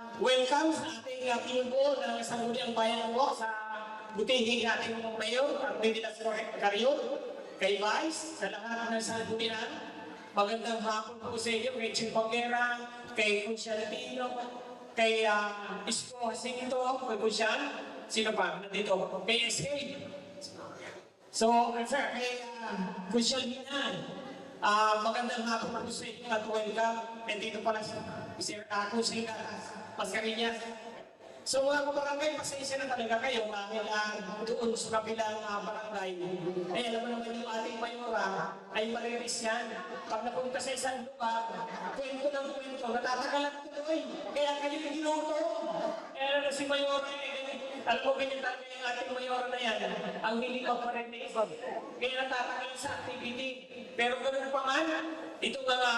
Welcome sa ating uh, pinubo ng Sangguniang Bayan ng Walk sa butihing ating mayor, ang Medina Carrion, kay Vice, sa lahat ng sanggunian. Magandang hapon po sa inyo, kay Ching Pangera, kay Consiantino, kay uh, Isko Jacinto, kay Consian, sino pa? Nandito, kay SK. So, uh, sir, kay uh, Ah, magandang hapon po sa inyo at welcome. Nandito pala si Sir Ako, si Mascarinas. So mga kabarangay, pasensya na talaga kayo dahil uh, doon sa kabilang uh, barangay. Ay alam mo naman yung ating mayora ay mariris yan. Pag napunta sa isang lugar, kwento ng kwento, natatagalan tuloy. Kaya kayo ginuto. Kaya na si mayora eh, alam mo ganyan talaga yung ating mayora na yan. Ang hindi ka pa rin na iba. Kaya natatagalan sa activity. Pero ganun pa man, itong mga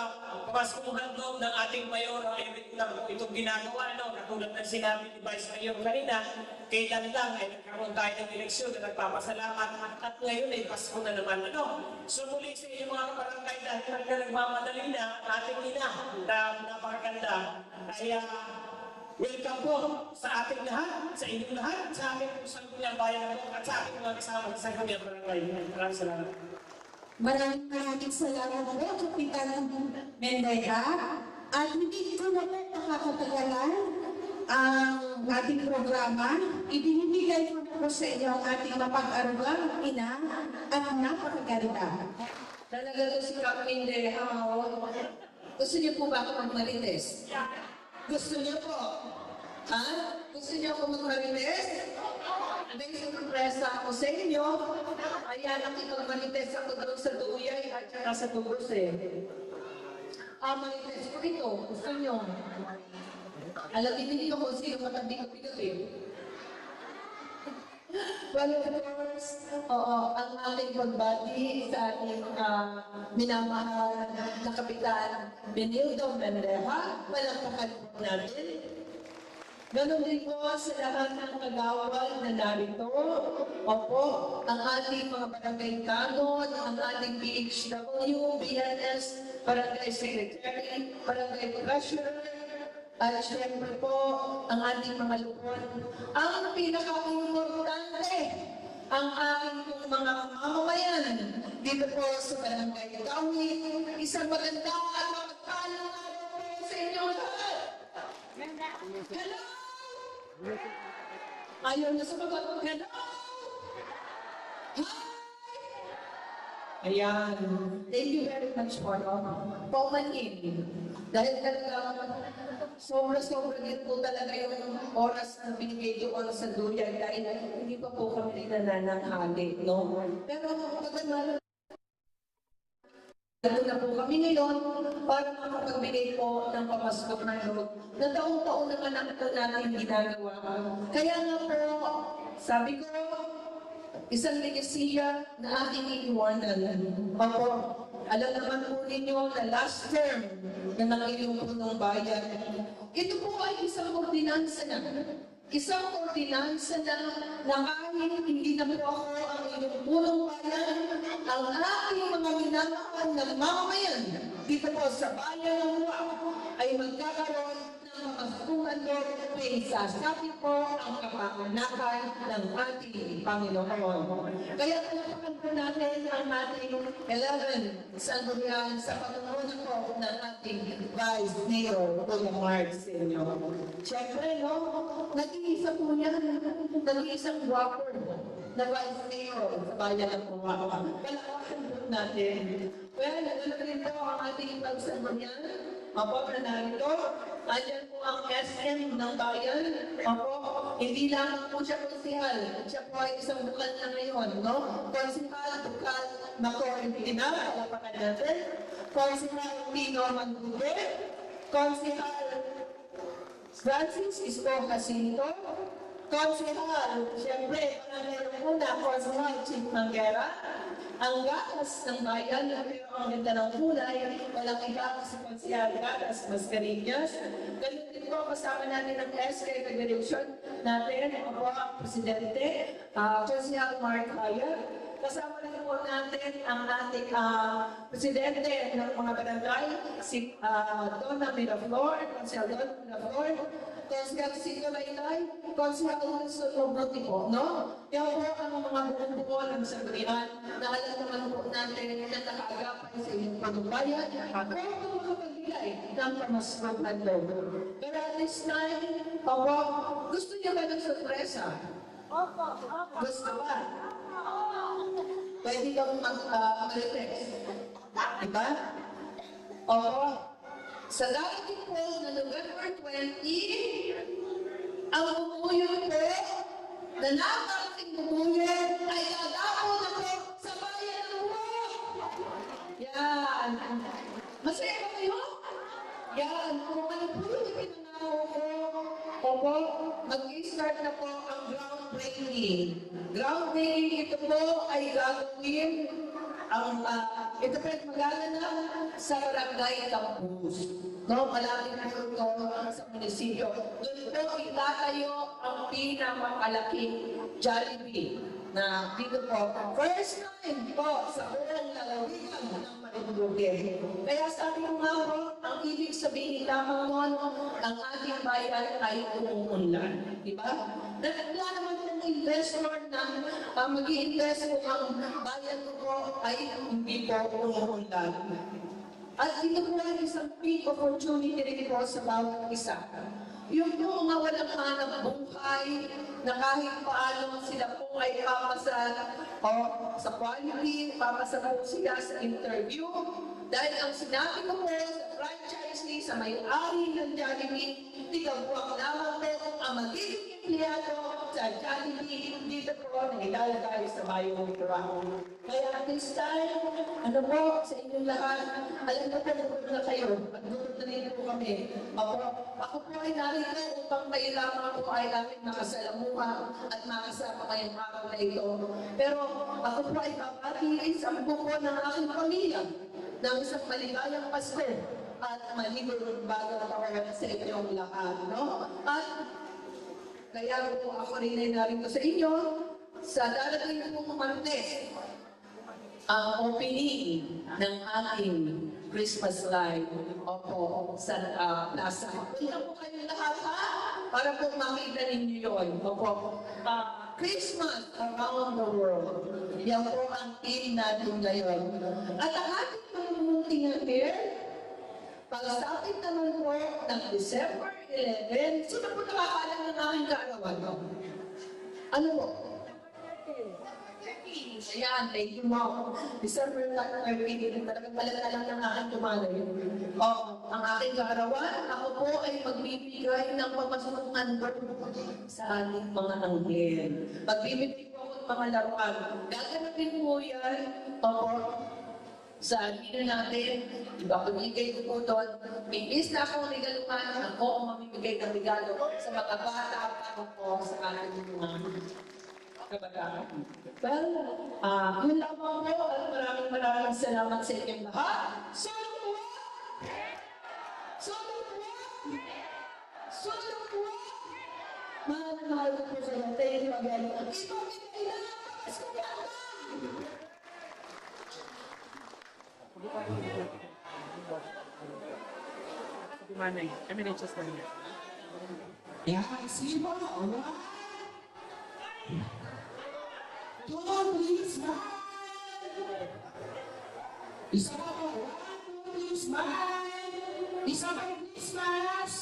pamaskuhan handog ng ating mayor ay na itong ginagawa, no? katulad ng sinabi ni Vice Mayor kanina, kailan lang ay nagkaroon tayo ng eleksyon na nagpapasalamat at ngayon ay Pasko na naman. Ano? So muli sa inyo mga kabarangay dahil nagmamadali na ang ating ina na napakaganda. Kaya welcome po sa ating lahat, sa inyong lahat, sa ating po sangguniang bayan ng at sa ating mga kasama sa sangguniang barangay. Maraming salamat. Maraming maraming salamat po, Kapitan Mendaya. At hindi ko na po nakakatagalan ang ating programa. Ibinibigay ko na po sa inyo ang ating mapag-arugang ina at napakaganda. Talaga to si Kap Mendea. Gusto niyo po ba ako magmarites? Gusto niyo po? Ha? Gusto niyo ako magmarites? May surpresa ako sa inyo. Ayan, nakipagmarites ako doon sa Duyay at saka sa Tugos eh. Ah, marites ko ito. Gusto niyo? Alam niyo kung sino matabi ko pinatid. Well, of course, oo, ang ating pagbati sa ating uh, minamahal na kapitan Benildo Mendeja, palakpakan po natin. Ganon din po sa lahat ng kagawad na narito. Opo, ang ating mga barangay kanon, ang ating BHW, BNS, barangay secretary, barangay treasurer, at syempre po, ang ating mga lupon. Ang pinaka-importante, ang aking pong mga mamamayan dito po sa Barangay Gawi. Isang maganda at mapagpalang araw po sa inyo lahat. Hello! Ayaw na sumagot. Hello! Hi! Ayan. Thank you very much po. No? Paumanin. Dahil talaga, sobra-sobra din po talaga yung oras na binigay doon sa duyan dahil hindi pa po kami nanananghali, no? Pero magandang ito na po kami ngayon para makapagbigay po ng pamasko na loob na taong-taon naman ang natin ginagawa. Kaya nga po, sabi ko, isang legasiya na ating iniwanan. Ako, alam naman po ninyo na last term na ng inyong punong bayan, ito po ay isang ordinansa na. Isang ordinansa na, na kahit hindi na po ako ang inyong punong bayan, ang ating mga minamahal na mamamayan dito po sa bayan ng Huwag ay magkakaroon ng makasungan doon may sasabi po ang kapanganakan ng ating Panginoon. Kaya talapakan po natin ang ating 11 sanggunian sa patutunan po ng ating Vice Mayor, Kuya Mark Senyo. Siyempre, no, nag-iisa po yan, nag-iisang guwapo na Vice Mayor sa bayan ng Kuwaka. Palakasan po natin. Well, nagulog rin po ang ating pagsanggunian. Opo, na narito. Andyan po ang SM ng bayan. Opo, hindi lamang po siya konsihal. Siya po ay isang bukal na ngayon, no? Konsihal, bukal, makorintina, palapakan natin. Konsihal, Pino Mandude. Konsihal, Francis Isko Jacinto. Konsihal, siyempre, pangalan muna, Konsihal Chief Manguera. Ang gatas ng bayan, pero ang ganda ng kulay, walang iba si Konsihal Gatas Mascarillas. Ganun din po, kasama natin ang SK Federation natin, ako ang Presidente, uh, Konsihal Mark Haya. Kasama rin po natin ang ating ah, presidente ng mga barangay, si uh, Donna Miraflor, Consel Donna Miraflor, Consel Sino Laylay, Consel Wilson Robuti po, no? Yan po ang mga buong-buo ng sanggunian na alam naman po natin na nakaagapay sa inyong pagbabayan pero kung makapagbigay ng pamaswag at logo. Pero at this time, Opo, gusto niyo ba ng sorpresa? Gusto ba? Pwede kang mag, uh, mag-text. Diba? Oo. Sa darating po na November 20, ang bumuyo po na nakarating bumuyo ay dadapo na po sa bayan ng Buhok. Yan. Masaya ba kayo? Yan. Kung ano po yung pinangako ko, Opo, mag-start na po ang groundbreaking. Groundbreaking ito po ay gagawin ang uh, ito po magaganap sa barangay campus. No, malapit po ito sa munisipyo. Doon po itatayo ang pinakamalaking Jollibee na dito po, first time po sa buong lalawigan ng Marinduque. Kaya sabi ko nga po, ang ibig sabihin lamang nun, ang ating bayan ay umuunlad. Di ba? Wala naman investor na uh, mag invest po ang bayan ko po ay hindi po umuunlad. At ito po ay isang big opportunity rin po sa bawat isa. Yung po mga walang hanap buhay, na kahit paano sila po ay papasa o sa quality, papasa po sila sa interview. Dahil ang sinabi ko po sa franchisee, sa may-ari ng Jollibee, ikaw po ang lamang po ang magiging empleyado sa Jollibee dito po na ilalagay sa Bayo Trabaho. Kaya at this time, ano po sa inyong lahat, alam na po gutom na kayo, at gutom na rin po kami. Ako, ako po ay narito upang kayo lamang po ay aming makasalamuha at makasama kayong araw na ito. Pero ako po ay papatiin sa buko ng aking pamilya ng isang maligayang Pasko at maligayang bagong taon sa inyong lahat. No? At kaya po ako rin ay narito sa inyo sa darating pong Martes, ang opening ng ating Christmas light opo sa uh, plaza. Punta po kayo lahat ha para po makita ninyo yun. Opo. Ah, Christmas around the world. Yan po ang team natin ngayon. At ang ating mamumuting affair, Pagsapit naman po ng December 11, sino po nakakalam ng aking kaarawan? Ano po? Ayan, thank you, Mom. December 13, talagang palala lang ng aking tumalay. O, ang aking kaarawan, ako po ay magbibigay ng pamasukan sa ating mga anghel. Magbibigay po ako ng mga laruan. Gaganapin mo yan, opo, sa dito natin, iba pamigay ko po doon. List na akong regaluhan, ako ang mamimigay ng regalo sa mga bata para po sa ating mga kabataan. Well, ah, yun lamang po at maraming maraming salamat sa inyong lahat. Solo po! Solo po! Solo po! Mahal na mahal ko po kayo. Thank you again. Ipamigay na! Pasko na! Di mana? Kami na just lang. Yeah, see mo, alright? Two, please, smile. Isa pa po, one, two, please, smile. Isa pa po, please, smash.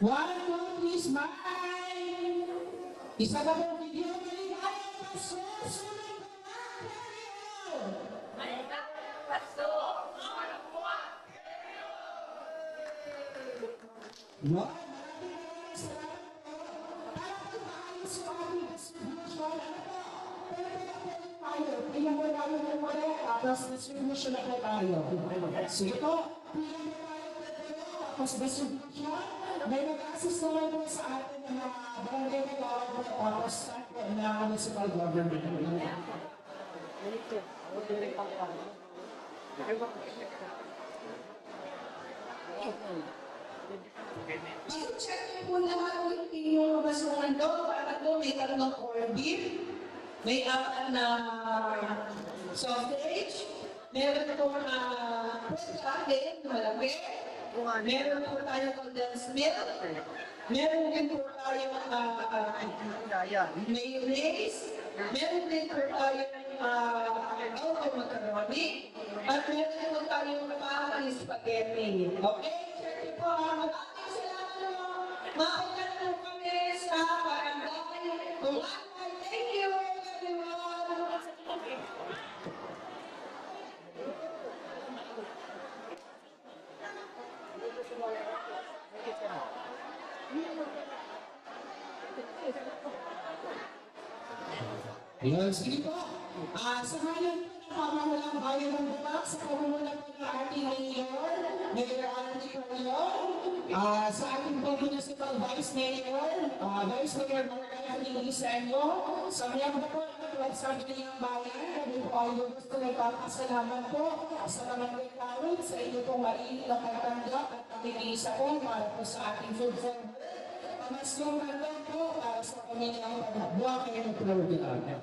One, two, please, smile. Isa pa po, video, mali. Tapos distribution na po tayo. Sige po. Tingnan mo tayo po tayo. Tapos distribution. May mag-assist naman po sa atin ng mga barangay na tawag po. Tapos start po ng municipal government. I-check niyo po lahat yung inyong basungan doon para po may tatlong beef, may uh, na sausage, meron po na pagkain, malaki, meron po tayong condensed milk, meron din po tayong uh, mayonnaise, meron din po tayong uh, auto macaroni, at meron po tayong parang spaghetti. Okay, check po. Maraming salamat po. Makakita po kami sa barangay. Thank you, everyone. Yes, sige po. Ah, sa ngayon po ng pamahalang bayan ng Bumak, sa pamumulan po ng ating mayor, Mayor Alan Carrion, ah, sa ating municipal vice mayor, ah, vice mayor Margarita Lisanyo, sa miyembro po ng Club Sangguniang Bayan, kami po ay gusto nagpapasalamat po sa mga nagkawin sa inyo pong mainit na pagtanggap at pakikiisa po para po sa ating food forward. Mas lumandang po para sa kami ng pagbuha kayo ng program.